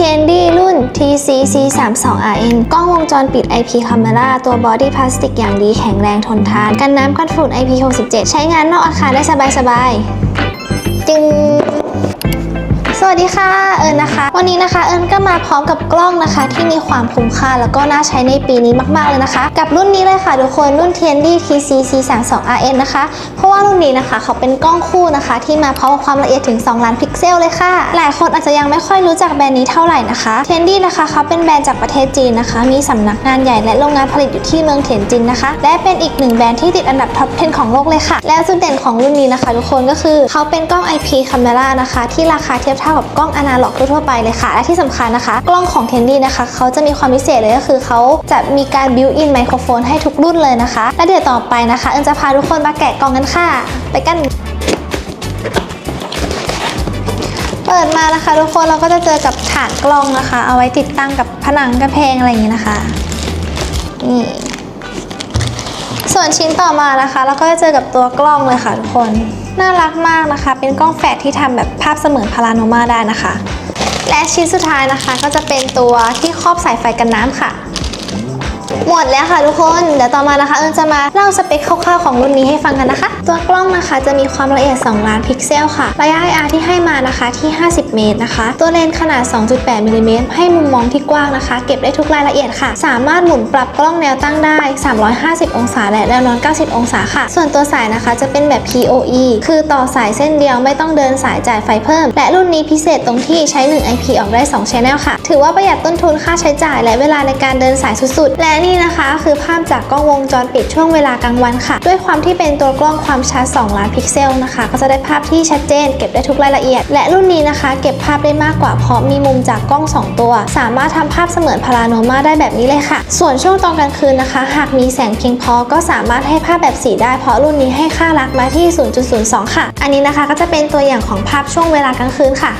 TND รุ่น TCC32RN กล้องวงจรปิด IP Camera ตัวบอดี้พลาสติกอย่างดีแข็งแรงทนทาน กันน้ำกันฝุ่น IP67 ใช้งานนอกอาคารได้สบายๆจึงสวัสดีค่ะ อิญนะคะ วันนี้นะคะเอิญก็มาพร้อมกับกล้องนะคะ ที่มีความคุ้มค่าแล้วก็น่าใช้ในปีนี้มากๆเลยนะคะ กับรุ่นนี้เลยค่ะทุกคนรุ่น TND TCC32RN นะคะ เพราะว่ารุ่นนี้นะคะ เขาเป็นกล้องคู่นะคะ ที่มาพร้อมกับความละเอียดถึง 2 ล้านพิกเซลเลยค่ะ หลายคนอาจจะยังไม่ค่อยรู้จักแบรนด์นี้เท่าไหร่นะคะ TND นะคะเขาเป็นแบรนด์จากประเทศจีนนะคะ มีสำนักงานใหญ่และโรงงานผลิตอยู่ที่เมืองเทียนจินนะคะ และเป็นอีกหนึ่งแบรนด์ที่ติดอันดับท็อป 10 ของโลกเลยค่ะ แล้วจุดเด่นของรุ่นนี้นะคะ ทุกคนก็คือเขาเป็นกล้อง IP Camera นะคะ ที่ราคาเทียบเท่ากับกล้องอนาล็อกทั่วไปเลยค่ะ และที่สำคัญนะคะ กล้องของ t e n d y นะคะเขาจะมีความพิเศษเลยก็คือเขาจะมีการ built in ไมโครโฟนให้ทุกรุ่นเลยนะคะ และเดี๋ยวต่อไปนะคะเอิญจะพาทุกคนมาแกะกล่องกันค่ะ ไปกัน เปิดมานะคะ ทุกคนเราก็จะเจอกับฐานกล้องนะคะ เอาไว้ติดตั้งกับผนังกระเพงอะไรอย่างนี้นะคะนี่ส่วนชิ้นต่อมานะคะเราก็จะเจอกับตัวกล้องเลยค่ะทุกคน น่ารักมากนะคะ เป็นกล้องแฝดที่ทำแบบภาพเสมือนพาราโนมาได้นะคะ และชิ้นสุดท้ายนะคะก็จะเป็นตัวที่ครอบสายไฟกันน้ำค่ะ หมดแล้วค่ะทุกคน เดี๋ยวต่อมานะคะเอิญจะมาเล่าสเปคคร่าวๆของรุ่นนี้ให้ฟังกันนะคะ ตัวกล้องนะคะจะมีความละเอียด 2 ล้านพิกเซลค่ะ ระยะ IR ที่ให้มานะคะที่ 50 เมตรนะคะ ตัวเลนส์ขนาด 2.8มิลลิเมตรให้มุมมองที่กว้างนะคะ เก็บได้ทุกรายละเอียดค่ะ สามารถหมุนปรับกล้องแนวตั้งได้ 350 องศา และแนวนอน 90 องศาค่ะ ส่วนตัวสายนะคะจะเป็นแบบ PoE คือต่อสายเส้นเดียวไม่ต้องเดินสายจ่ายไฟเพิ่ม และรุ่นนี้พิเศษตรงที่ใช้ 1 IP ออกได้2 Channel ค่ะ ถือว่าประหยัดต้นทุนค่าใช้จ่ายและเวลาในการเดินสายสุดๆ และนี่นะคะ คือภาพจากกล้องวงจรปิดช่วงเวลากลางวันค่ะ ด้วยความที่เป็นตัวกล้องความชัด 2 ล้านพิกเซลนะคะ ก็จะได้ภาพที่ชัดเจน เก็บได้ทุกรายละเอียด และรุ่นนี้นะคะ เก็บภาพได้มากกว่าเพราะมีมุมจากกล้อง 2 ตัว สามารถทำภาพเสมือนพาราโนมาได้แบบนี้เลยค่ะ ส่วนช่วงตอนกลางคืนนะคะ หากมีแสงเพียงพอก็สามารถให้ภาพแบบสีได้เพราะรุ่นนี้ให้ค่ารักมาที่ 0.02 ค่ะ อันนี้นะคะก็จะเป็นตัวอย่างของภาพช่วงเวลากลางคืนค่ะ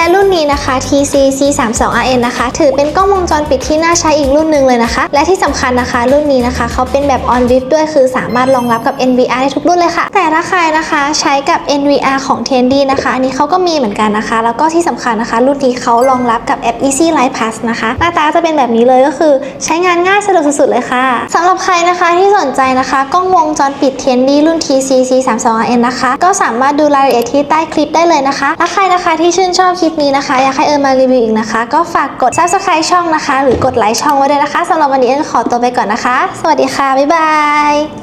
และรุ่นนี้นะคะ TCC32RN นะคะ ถือเป็นกล้องวงจรปิดที่น่าใช้อีกรุ่นหนึ่งเลยนะคะ และที่สำคัญนะคะ รุ่นนี้นะคะเขาเป็นแบบ on with ด้วยคือสามารถรองรับกับ NVR ได้ทุกรุ่นเลยค่ะ แต่ถ้าใครนะคะใช้กับ NVR ของ TND นะคะ อันนี้เขาก็มีเหมือนกันนะคะ แล้วก็ที่สำคัญนะคะ รุ่นนี้เขารองรับกับแอป Easy Light Pass นะคะ หน้าตาจะเป็นแบบนี้เลยก็คือใช้งานง่ายสะดวกสุดๆเลยค่ะสำหรับใครนะคะที่สนใจนะคะ กล้องวงจรปิด TND รุ่น TCC32RN นะคะ ก็สามารถดูรายละเอียดที่ใต้คลิปได้เลยนะคะและใครนะคะที่ชื่นชอบคลิปลิปนี้นะคะ อยากให้เอิญมารีวิวอีกนะคะ ก็ฝากกด subscribe ช่องนะคะ หรือกดไลค์ช่องไว้ด้วยนะคะสำหรับวันนี้เอิญขอตัวไปก่อนนะคะ สวัสดีค่ะ บ๊ายบาย